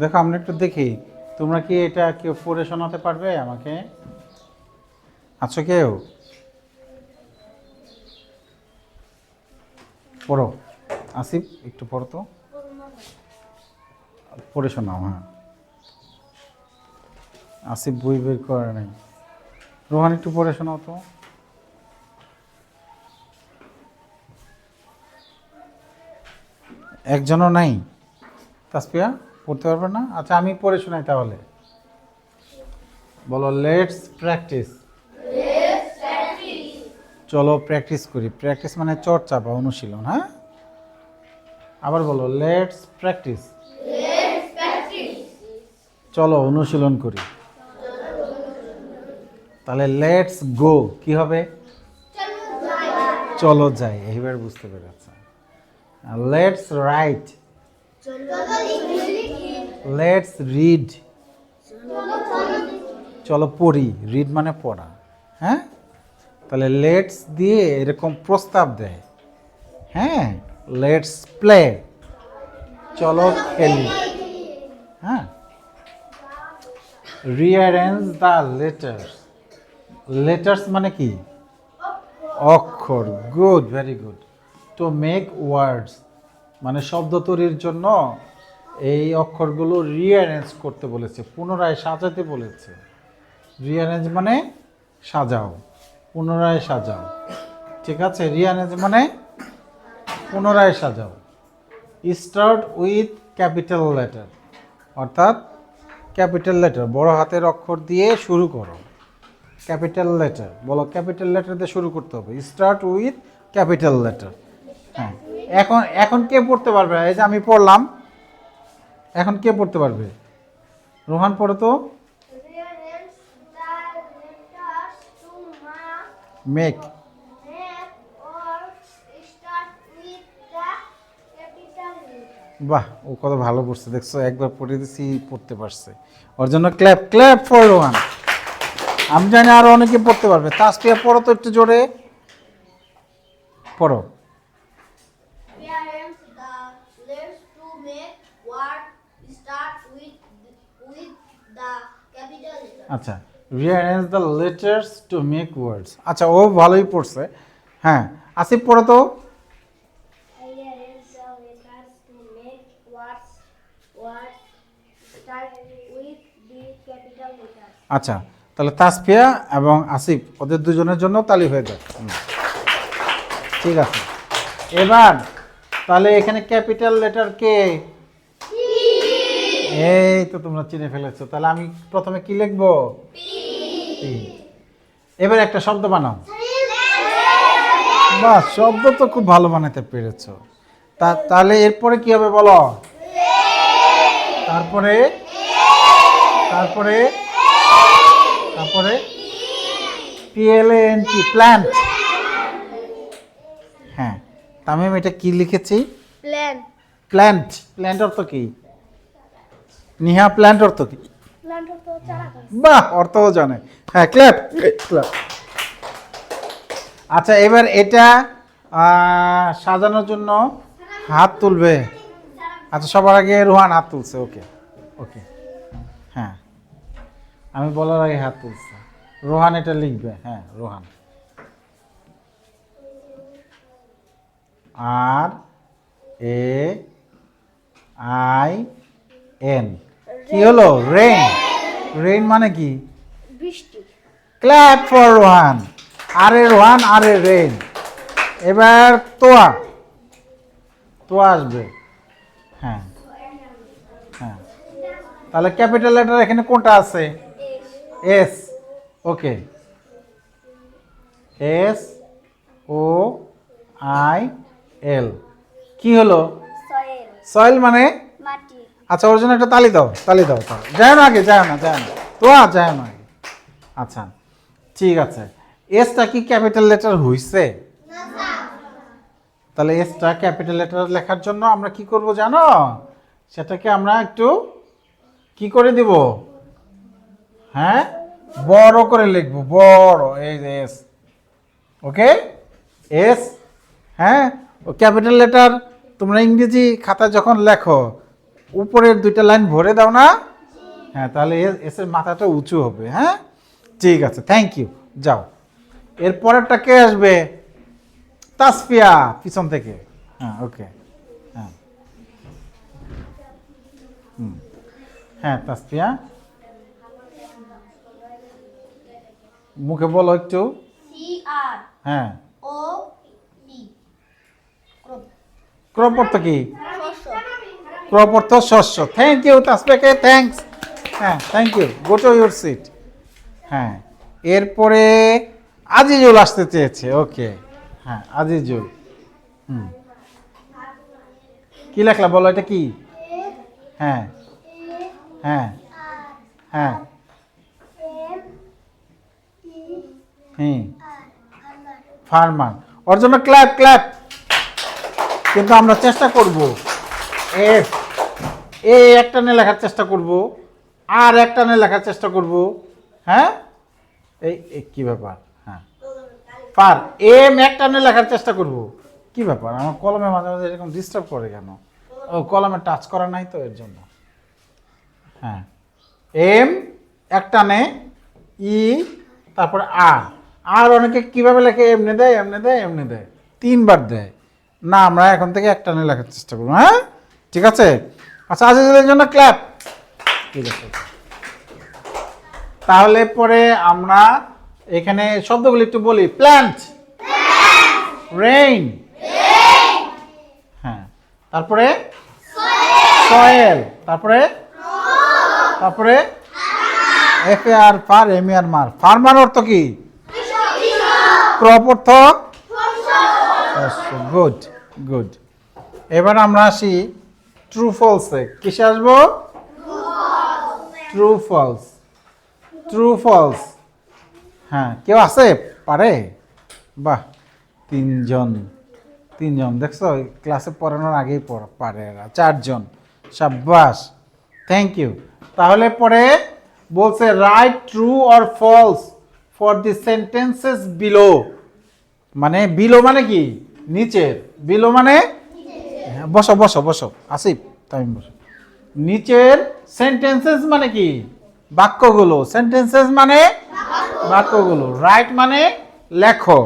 দেখো, আমরা একটু দেখি। তোমরা কি এটা কেউ পড়ে শোনাতে পারবে আমাকে? আছো কেউ? পড়ো। আসিফ, একটু পড়ো তো। পড়ে শোনাও হ্যাঁ। আসিফ বই বের করে নাই। রোহান, একটু পড়ে শোনাও তো। একজনও নাই? তাসপিয়া পড়তে পারবে না? আচ্ছা আমি পড়ে শোনাই তাহলে। বলো লেটস প্র্যাকটিস চলো প্র্যাকটিস করি। প্র্যাকটিস মানে চর্চা বা অনুশীলন হ্যাঁ? আবার বলো লেটস প্র্যাকটিস চলো, অনুশীলন করি। তাহলে লেটস গো কি হবে? চলো যাই, এইবার বুঝতে পেরেছে। লেটস রাইট লেটস রিড চলো পড়ি। রিড মানে পড়া। হ্যাঁ? তাহলে লেটস দিয়ে এরকম প্রস্তাব দেয়। হ্যাঁ? লেটস প্লে চলো খেলি। হ্যাঁ? রিঅ্যারেঞ্জ দ্য লেটার্স লেটার্স মানে কি? অক্ষর। Good very good to make words মানে শব্দ তৈরির জন্য এই অক্ষরগুলো রিঅ্যারেঞ্জ করতে বলেছে, পুনরায় সাজাতে বলেছে। রিঅ্যারেঞ্জ মানে সাজাও, পুনরায় সাজাও। ঠিক আছে? রিঅ্যারেঞ্জ মানে পুনরায় সাজাও। স্টার্ট উইথ ক্যাপিটাল লেটার অর্থাৎ ক্যাপিটাল লেটার বড় হাতের অক্ষর দিয়ে শুরু করো। ক্যাপিটাল লেটার বলো ক্যাপিটাল লেটার দিয়ে শুরু করতে হবে। স্টার্ট উইথ ক্যাপিটাল লেটার হ্যাঁ এখন এখন কে পড়তে পারবে? এই যে আমি পড়লাম। এখন কে পড়তে পারবে? রোহান পড়ো তো। মেক. বাহ, ও কত ভালো পড়ছে। দেখছ, একবার পড়ে দিছি পড়তে পারছে। ওর জন্য ক্ল্যাপ ক্ল্যাপ ফর রোহান। আমি জানি আরও অনেকে পড়তে পারবে। তাসপিয়া পড়ো তো একটু জোরে। পড়ো। আচ্ছা। Rearrange the letters to make words আচ্ছা ও ভালোই পড়ছে। হ্যাঁ আসিফ পড়ো তো. আচ্ছা তাহলে তাসফিয়া এবং আসিফ ওদের দুজনের জন্য তালি হয়ে যাক। হুম। ঠিক আছে। এবার তাহলে এখানে ক্যাপিটাল লেটার কে? এই তো তোমরা চিনে ফেলেছো। তাহলে আমি প্রথমে কি লিখব। এবার একটা শব্দ বানাও। বাহ শব্দ তো খুব ভালো বানাতে পেরেছ। তা তাহলে এরপরে কি হবে বলো? তারপরে? তারপরে? তারপরে? পিএলএন টি প্ল্যান্ট হ্যাঁ তামিম এটা কি লিখেছি? Plan. প্ল্যান্ট প্ল্যান্ট অর্থ কি? নিহা প্ল্যান্ট অর্থ কি। বাহ অর্থও জানে। হ্যাঁ ক্ল্যাপ ক্ল্যাপ আচ্ছা এবার এটা সাজানোর জন্য হাত তুলবে। আচ্ছা সবার আগে রোহান হাত তুলছে ওকে ওকে। হ্যাঁ আমি বলার আগে হাত তুলছে। রোহান এটা লিখবে হ্যাঁ Rohan. R A I N. কি হলো? রেইন রেইন মানে কি? বৃষ্টি। ক্ল্যাপ ফর রোহান আরে রোহান আরে রেইন এবার তোয়া। তোয়া আসবে। হ্যাঁ। হ্যাঁ। তাহলে ক্যাপিটাল লেটার এখানে কোনটা আছে? S okay S O I L কি হলো? সয়েল সয়েল মানে? আচ্ছা ওর জন্য একটা তালি দাও তালি দাও তাও যায় না আগে, যায় না যায় না। তো আর যায় না আগে। আচ্ছা ঠিক আছে। এসটা কি ক্যাপিটাল লেটার হইছে? তাহলে এসটা ক্যাপিটাল লেটার লেখার জন্য আমরা কি করব জানো? সেটাকে আমরা একটু কি করে দিব? হ্যাঁ? বড় করে লিখব, বড়, এই যে এস ওকে এস হ্যাঁ? ও ক্যাপিটাল লেটার তোমরা ইংরেজি খাতা যখন লেখো উপরের দুইটা লাইন ভরে দাও না। হ্যাঁ তাহলে এস এর মাথাটা উঁচু হবে হ্যাঁ? ঠিক আছে থ্যাংক ইউ যাও। এর পরেরটা কে আসবে? তাসফিয়া পিছন থেকে। হ্যাঁ ওকে হ্যাঁ। হুম। হ্যাঁ তাসফিয়া। মুখে বলো একটু। হ্যাঁ। ক্রপ অর্থ কি? অর্থ শস্য। থ্যাংক ইউ তাসফিয়াকে থ্যাঙ্কস হ্যাঁ thank you go to your seat হ্যাঁ এরপরে আজিজুল আসতে চেয়েছে। ওকে হ্যাঁ আজিজুল। হুম। কি লেখলা বলো, এটা কি? হ্যাঁ। হ্যাঁ। হ্যাঁ। হুম। ফার্মার ওর জন্য ক্ল্যাপ ক্ল্যাপ। কিন্তু আমরা চেষ্টা করব। এফ এ একটা নে লেখার চেষ্টা করব, আর একটা নে লেখার চেষ্টা করব হ্যাঁ? এই কি ব্যাপার? হ্যাঁ। পার, এম একটা নে লেখার চেষ্টা করব। কি ব্যাপার? আমার কলমে মাঝে মাঝে এরকম ডিস্টার্ব করে কেন? ও, কলমে টাচ করা নাই তো, এর জন্য। হ্যাঁ। এম একটা নে, ই, তারপরে আর। আর অনেকে কীভাবে লেখে? এমনি দেয় এমনি দেয় এমনি দেয়। তিনবার দেয়। না, আমরা এখন থেকে একটা নিয়ে লেখার চেষ্টা করব হ্যাঁ? ঠিক আছে? আচ্ছা আজিজুলের জন্য ক্ল্যাপ ঠিক আছে। তাহলে পরে আমরা এখানে শব্দগুলি একটু বলি। প্ল্যান্ট রেইন হ্যাঁ। তারপরে? সয়েল তারপরে? তারপরে? F A R far M A R mer farmer অর্থ কি? ক্রপ অর্থ? গুড গুড এবার আমরা আসি ট্রু ফলসে কিসে আসব? ট্রু ফলস ট্রু ফলস হ্যাঁ কেউ আছে? পারে? বাহ, তিনজন। তিনজন। দেখছ ক্লাসে পড়ানোর আগেই পারে এরা। চারজন। সাব্বাস। থ্যাংক ইউ তাহলে পরে বলছে write true or false for the sentences below মানে বিলো মানে কি? নিচের। বিলো মানে বসো বসো বসো। আসিফ, তামিম, বসো। নিচের সেন্টেন্সেস মানে কি? বাক্যগুলো। সেন্টেন্সেস মানে? বাক্যগুলো। রাইট মানে লেখো।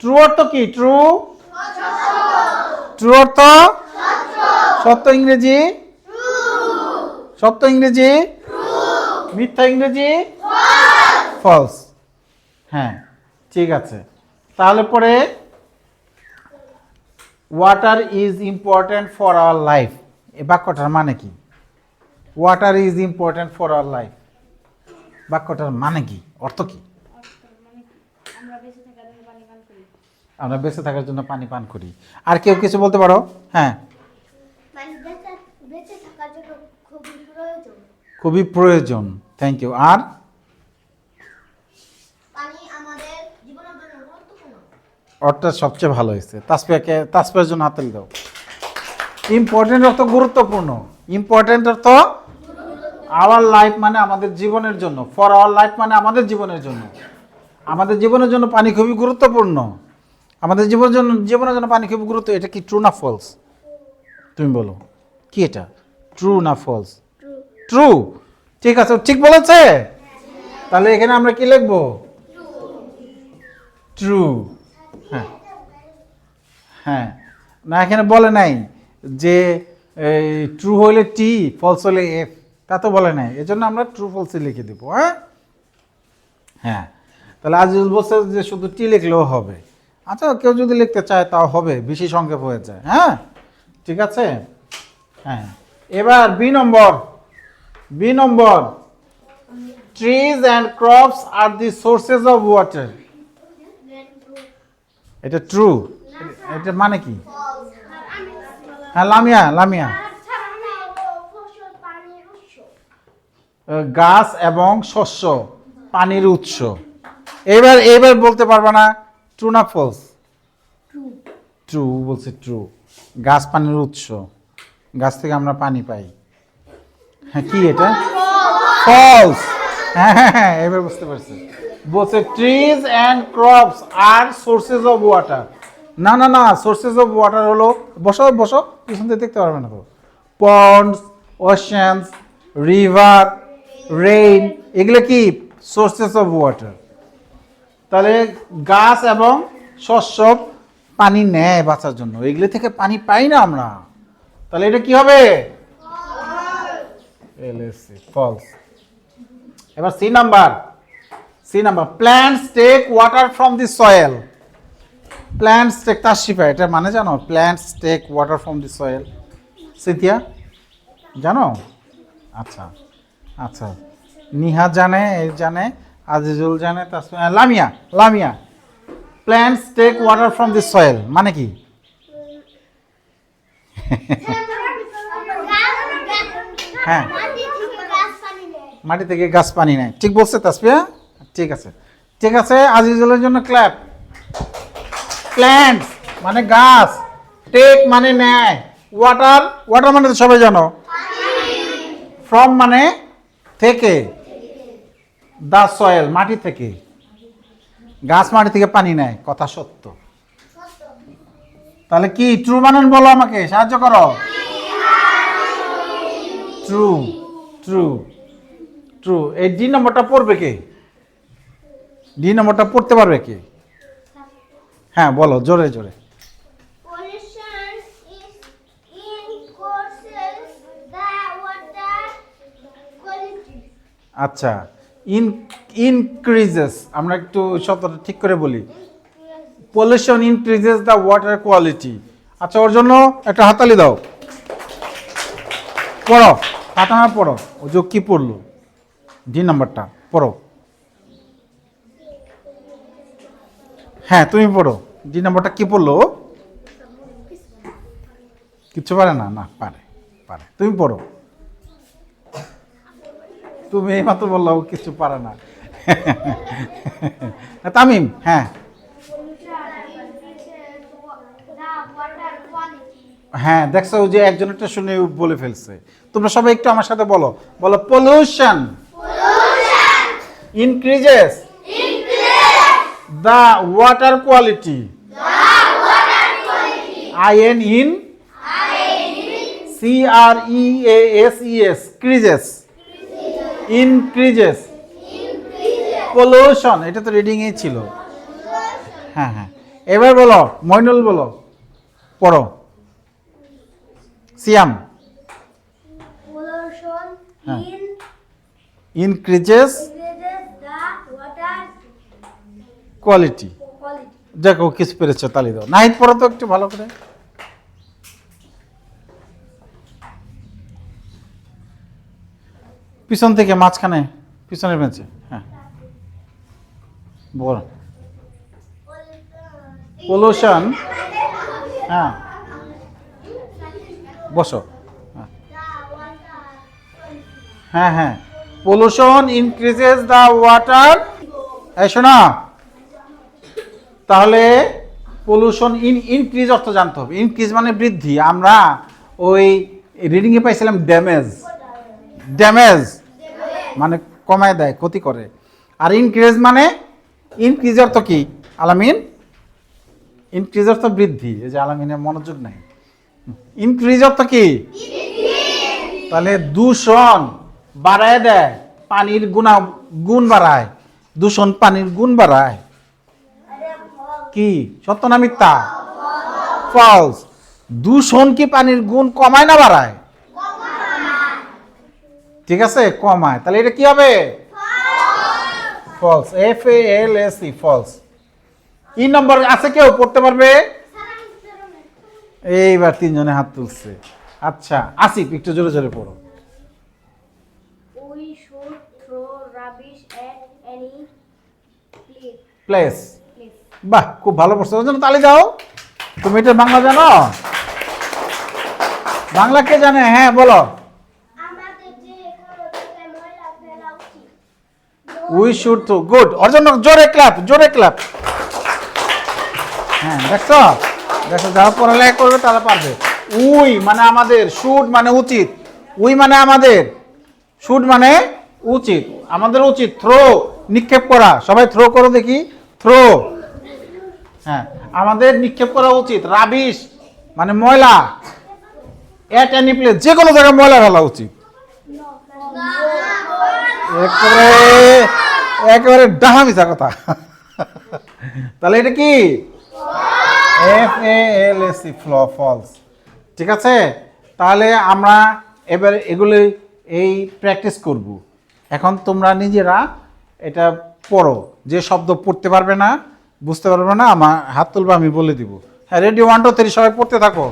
ট্রু অর্থ কি? ট্রু ট্রু অর্থ? সত্য ইংরেজি? সত্য ইংরেজি? মিথ্যা ইংরেজি? ফলস হ্যাঁ ঠিক আছে। তাহলে পরে water is important for our life এই বাক্যটার মানে কি? Water is important for our life বাক্যটার মানে কি? অর্থ কি? আমরা বেঁচে থাকার জন্য পানি পান করি। আর কেউ কিছু বলতে পারো? হ্যাঁ। মানে খুবই প্রয়োজন। থ্যাংক ইউ আর পানি আমাদের জীবনের জন্য গুরুত্বপূর্ণ অর্থটা সবচেয়ে ভালো হয়েছে। তাসপিয়াকে তাসপিয়ার জন্য হাতাল দাও। ইম্পর্টেন্ট অর্থ গুরুত্বপূর্ণ। ইম্পর্টেন্ট অর্থ আওয়ার লাইফ মানে আমাদের জীবনের জন্য। ফর আওয়ার লাইফ মানে আমাদের জীবনের জন্য। আমাদের জীবনের জন্য পানি খুবই গুরুত্বপূর্ণ। আমাদের জীবনের জন্য জীবনের জন্য পানি খুবই গুরুত্ব। এটা কি ট্রু না ফলস তুমি বলো। কি এটা? ট্রু না ফলস ট্রু ঠিক আছে, ঠিক বলেছে? তাহলে এখানে আমরা কি লিখব? ট্রু হ্যাঁ। হ্যাঁ। না, এখানে বলে নাই যে ট্রু হলে টি ফলস হলে এফ তা তো বলে নাই। এজন্য আমরা ট্রু ফলসে লিখে দেবো হ্যাঁ? হ্যাঁ। তাহলে আজ বলছে যে শুধু টি লিখলেও হবে। আচ্ছা কেউ যদি লিখতে চায় তাও হবে, বেশি সংক্ষেপ হয়ে যায় হ্যাঁ? ঠিক আছে? হ্যাঁ। এবার B number. B number. Trees and crops are the sources of water এটা ট্রু এটা মানে কি? হ্যাঁ লামিয়া লামিয়া। গাছ এবং শস্য পানির উৎস। এবার এবার বলতে পারবে না ট্রু না ফলস ট্রু বলছে ট্রু গাছ পানির উৎস। গাছ থেকে আমরা পানি পাই। হ্যাঁ কি এটা? ফলস হ্যাঁ হ্যাঁ হ্যাঁ এবার বুঝতে পারছি। বলছে trees and crops are sources of water না না না সোর্সেস অফ ওয়াটার হলো বসো বসো পিছন দিয়ে দেখতে পারবে না তো। পন্ডস ওশানস রিভার রেইন এগুলো কি? সোর্সেস অফ ওয়াটার তাহলে গাছ এবং শস্য পানি নেয় বাঁচার জন্য। এগুলো থেকে পানি পাই না আমরা। তাহলে এটা কি হবে? এলএসসি ফলস এবার C number C number plants take water from the soil plants take Tashifa এটা মানে জানো? Plants take water from the soil Sithiya জানো? আচ্ছা আচ্ছা। নিহা জানে এ জানে আজিজুল জানে Lamia Lamia. Plants take water from the soil মানে কি? হ্যাঁ। মাটি থেকে গাছ পানি নেয়। ঠিক বলছে তাসপিয়া ঠিক আছে। ঠিক আছে, আজিজুলের জন্য ক্ল্যাপ প্ল্যান্ট মানে গাছ। টেক মানে নেয় ওয়াটার ওয়াটার মানে তো সবাই জানো। ফ্রম মানে থেকে। দা সয়েল মাটি থেকে। গাছ মাটি থেকে পানি নেয়, কথা সত্য। তাহলে কি ট্রু বানান বলো আমাকে, সাহায্য করো। ট্রু ট্রু ট্রু এই ডি নম্বরটা পড়বে কে? ডি নম্বরটা পড়তে পারবে কি? হ্যাঁ বলো জোরে জোরে. আচ্ছা ইন ইনক্রিজেস আমরা একটু শব্দটা ঠিক করে বলি। Pollution increases the water quality আচ্ছা ওর জন্য একটা হাতালি দাও। পড়ো ফাতাহা পড়ো। ও যে কী পড়ল? ডি নাম্বারটা পড়ো। হ্যাঁ তুমি পড়ো। ডি নাম্বারটা কি পড়ল? কিচ্ছু পারে না? না পারে পারে। তুমি পড়ো। তুমি এই মাত্র বলল কিছু পারে না। তামিম হ্যাঁ। হ্যাঁ দেখছ যে একজন একটা শুনে বলে ফেলছে। তোমরা সবাই একটু আমার সাথে বলো। বলো pollution increases the water quality I N in C R E S E S creases increases pollution এটা তো রিডিং ছিল। হ্যাঁ হ্যাঁ। এবার বলো মইনুল বলো। পড়ো। সিয়াম। হ্যাঁ। ইনক্রিজেস কোয়ালিটি দেখো কিছু পেরেছ তালি দাও। নাহিদ পড়ো তো একটু ভালো করে। পিছন থেকে মাঝখানে পিছনের বেঞ্চে হ্যাঁ। বল। পলিউশন হ্যাঁ। বসো। হ্যাঁ। হ্যাঁ হ্যাঁ। পলিউশন ইনক্রিজেস দ্য ওয়াটার এই শোনা। তাহলে পলিউশন ইন ইনক্রিজ অর্থ জানতে হবে। ইনক্রিজ মানে বৃদ্ধি। আমরা ওই রিডিংয়ে পাইছিলাম ড্যামেজ ড্যামেজ মানে কমায় দেয়, ক্ষতি করে। আর ইনক্রিজ মানে ইনক্রিজ অর্থ কি? আলামিন ইনক্রিজ অর্থ বৃদ্ধি। এই যে আলামিনের মনোযোগ নাই। ইনক্রিজ অর্থ কি? তাহলে দূষণ বাড়ায় দেয়, পানির গুণা গুণ বাড়ায়। দূষণ পানির গুণ বাড়ায়। কি? সত্য না মিথ্যা? ফলস দূষণ কি পানির গুণ কমায় না বাড়ায়? ঠিক আছে কমায়। তাহলে এটা কি হবে? False F A L S E false E number আছে কেউ? পড়তে পারবে? এইবার তিনজনে হাত তুলছে। আচ্ছা আসিফ একটু জোরে জোরে পড়ো. প্লেস. বাহ খুব ভালো ওর জন্য তালি দাও। তুমি এটা বাংলা জানো? বাংলা কে জানে? হ্যাঁ বলো। উই শুড তো গুড ওর জন্য জোরে ক্লাপ জোরে ক্লাপ হ্যাঁ দেখছ? দেখো যারা পড়ালেখা করবে তারা পারবে। উই মানে আমাদের শুড মানে উচিত। উই মানে আমাদের। শুড মানে উচিত। আমাদের উচিত। থ্রো নিক্ষেপ করা। সবাই থ্রো করো দেখি। থ্রো হ্যাঁ আমাদের নিক্ষেপ করা উচিত, রাবিশ মানে ময়লা অ্যাট এনি প্লেস যে কোনো জায়গায় ময়লা ফেলা উচিত। একেবারে একেবারে ডাহা মিশা কথা। তাহলে এটা কি? F A L S C flaw false ঠিক আছে? তাহলে আমরা এবার এগুলো এই প্র্যাকটিস করব। এখন তোমরা নিজেরা এটা পড়ো। যে শব্দ পড়তে পারবে না বুঝতে পারবে না, আমার হাত তুলবে, আমি বলে দিব। হ্যাঁ রেডিও ওয়ান টু থ্রি সবাই পড়তে থাকো।